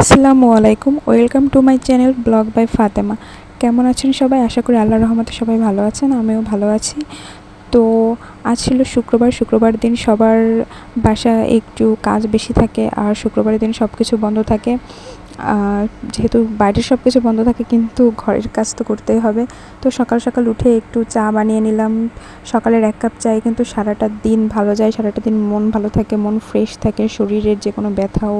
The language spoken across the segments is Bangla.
আসসালামু আলাইকুম, welcome to my channel blog by Fatema. কেমন আছেন সবাই? আশা করি আল্লাহ রহমতে সবাই ভালো আছেন, আমিও ভালো আছি। তো আজ ছিল শুক্রবার শুক্রবার দিন সবার বাসা একটু কাজ বেশি থাকে আর শুক্রবারের দিন সব কিছু বন্ধ থাকে। যেহেতু বাইরের সব কিছু বন্ধ থাকে, কিন্তু ঘরের কাজ তো করতেই হবে। তো সকাল সকাল উঠে একটু চা বানিয়ে নিলাম। সকালের এক কাপ চায়ে কিন্তু সারাটা দিন ভালো যায়, সারাটা দিন মন ভালো থাকে, মন ফ্রেশ থাকে, শরীরের যে কোনো ব্যথাও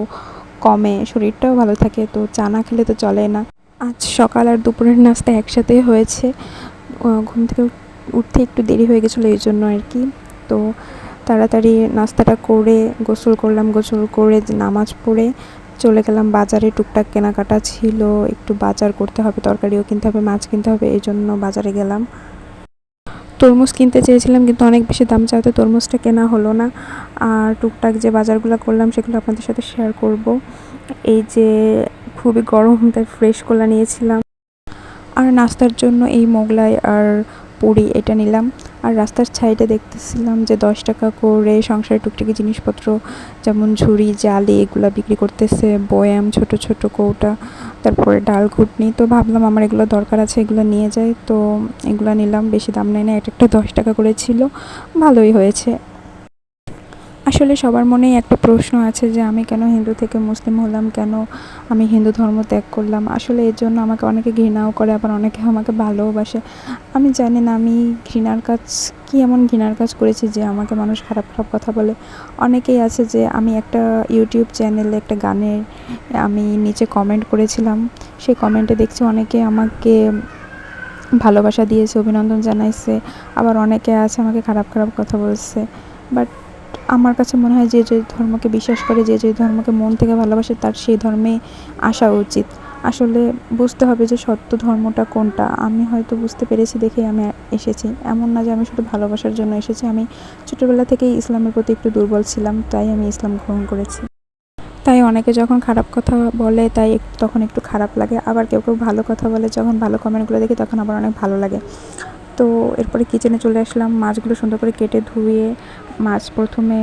কমে, শরীরটাও ভালো থাকে, তো চা না খেলে তো চলে না। আজ সকাল আর দুপুরের নাস্তা একসাথে হয়েছে। ঘুম থেকে উঠতে একটু দেরি হয়ে গেছিল এই জন্য আর কি। তো তাড়াতাড়ি নাস্তাটা করে গোসল করলাম, গোসল করে নামাজ পড়ে চলে গেলাম। বাজারে টুকটাক কেনাকাটা ছিল, একটু বাজার করতে হবে, তরকারিও কিনতে হবে, মাছ কিনতে হবে, এই জন্য বাজারে গেলাম। তরমুজ কিনতে চেয়েছিলাম, কিন্তু অনেক বেশি দাম চাওয়াতে তরমুজটা কেনা হলো না। আর টুকটাক যে বাজারগুলো করলাম, সেগুলো আপনাদের সাথে শেয়ার করব। এই যে খুবই গরম, তাই ফ্রেশ কোলা নিয়েছিলাম। আর নাস্তার জন্য এই মোগলাই আর পুরি, এটা নিলাম। আর রাস্তার ছাইডে দেখতেছিলাম যে দশ টাকা করে সংসারের টুকটুকি জিনিসপত্র, যেমন ঝুড়ি, জালি এগুলো বিক্রি করতেছে, বয়াম, ছোট ছোট কৌটা, তারপরে ডাল ঘুটনি। তো ভাবলাম আমার এগুলো দরকার আছে, এগুলো নিয়ে যাই। তো এগুলো নিলাম, বেশি দাম নেয় না এটা একটা দশ টাকা করে ছিল। ভালোই হয়েছে। আসলে সবার মনেই একটা প্রশ্ন আছে যে আমি কেন হিন্দু থেকে মুসলিম হলাম? কেন আমি হিন্দু ধর্ম ত্যাগ করলাম? আসলে এর জন্য আমাকে অনেকে ঘৃণাও করে, আবার অনেকে আমাকে ভালোবাসে আমি জানি না, আমি ঘৃণার কাজ, কী এমন ঘৃণার কাজ করেছি যে আমাকে মানুষ খারাপ খারাপ কথা বলে? অনেকেই আছে যে আমি একটা ইউটিউব চ্যানেলে একটা গানের, আমি নিচে কমেন্ট করেছিলাম। সেই কমেন্টে দেখছি অনেকে আমাকে ভালোবাসা দিয়েছে, অভিনন্দন জানাইছে। আবার অনেকে আছে আমাকে খারাপ খারাপ কথা বলছে। বাট আমার কাছে মনে হয় যে যে ধর্মকে বিশ্বাস করে, যে যে ধর্মকে মন থেকে ভালোবাসে তার সেই ধর্মে আসা উচিত। আসলে বুঝতে হবে যে সত্য ধর্মটা কোনটা। আমি হয়তো বুঝতে পেরেছি দেখেই আমি এসেছি। এমন না যে আমি শুধু ভালোবাসার জন্য এসেছি। আমি ছোটোবেলা থেকেই ইসলামের প্রতি একটু দুর্বল ছিলাম, তাই আমি ইসলাম গ্রহণ করেছি। তাই অনেকে যখন খারাপ কথা বলে, তাই তখন একটু খারাপ লাগে। আবার কেউ কেউ ভালো কথা বলে, যখন ভালো কমেন্টগুলো দেখি, তখন আবার অনেক ভালো লাগে। তো এরপরে কিচেনে চলে আসলাম। মাছগুলো সুন্দর করে কেটে ধুয়ে মাছ প্রথমে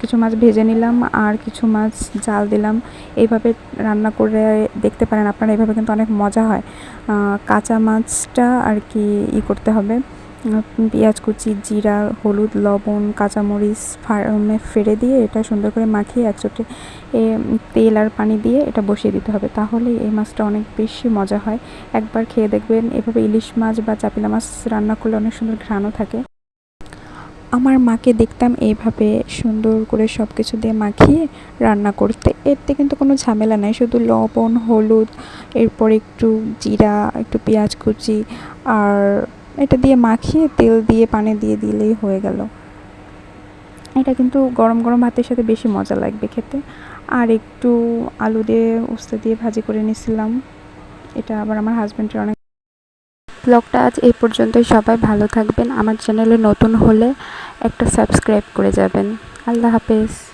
কিছু মাছ ভেজে নিলাম আর কিছু মাছ জাল দিলাম। এইভাবে রান্না করে দেখতে পারেন আপনারা। এইভাবে কিন্তু অনেক মজা হয়। কাঁচা মাছটা আর কি ই করতে হবে। পেঁয়াজ কুচি, জিরা, হলুদ, লবণ, কাঁচামরিচ ফার্মে ফেড়ে দিয়ে এটা সুন্দর করে মাখিয়ে একচোটে, এ, তেল আর পানি দিয়ে এটা বসিয়ে দিতে হবে। তাহলে এই মাছটা অনেক বেশি মজা হয়। একবার খেয়ে দেখবেন, এভাবে ইলিশ মাছ বা চাপিলা মাছ রান্না করলে অনেক সুন্দর ঘ্রাণও থাকে। আমার মাকে দেখতাম এইভাবে সুন্দর করে সব কিছু দিয়ে মাখিয়ে রান্না করতে। এতে কিন্তু কোনো ঝামেলা নাই, শুধু লবণ, হলুদ, এরপর একটু জিরা, একটু পেঁয়াজ কুচি আর এটা দিয়ে মাখিয়ে তেল দিয়ে, পানি দিয়ে দিলেই হয়ে গেল। এটা কিন্তু গরম গরম ভাতের সাথে বেশি মজা লাগবে খেতে। আর একটু আলু দিয়ে, উস্তা দিয়ে ভাজি করে নিয়েছিলাম এটা আবার আমার হাজব্যান্ডের অনেক ব্লগটা আজ এই পর্যন্তই। সবাই ভালো থাকবেন। আমার চ্যানেলে নতুন হলে একটা সাবস্ক্রাইব করে যাবেন। আল্লাহ হাফেজ।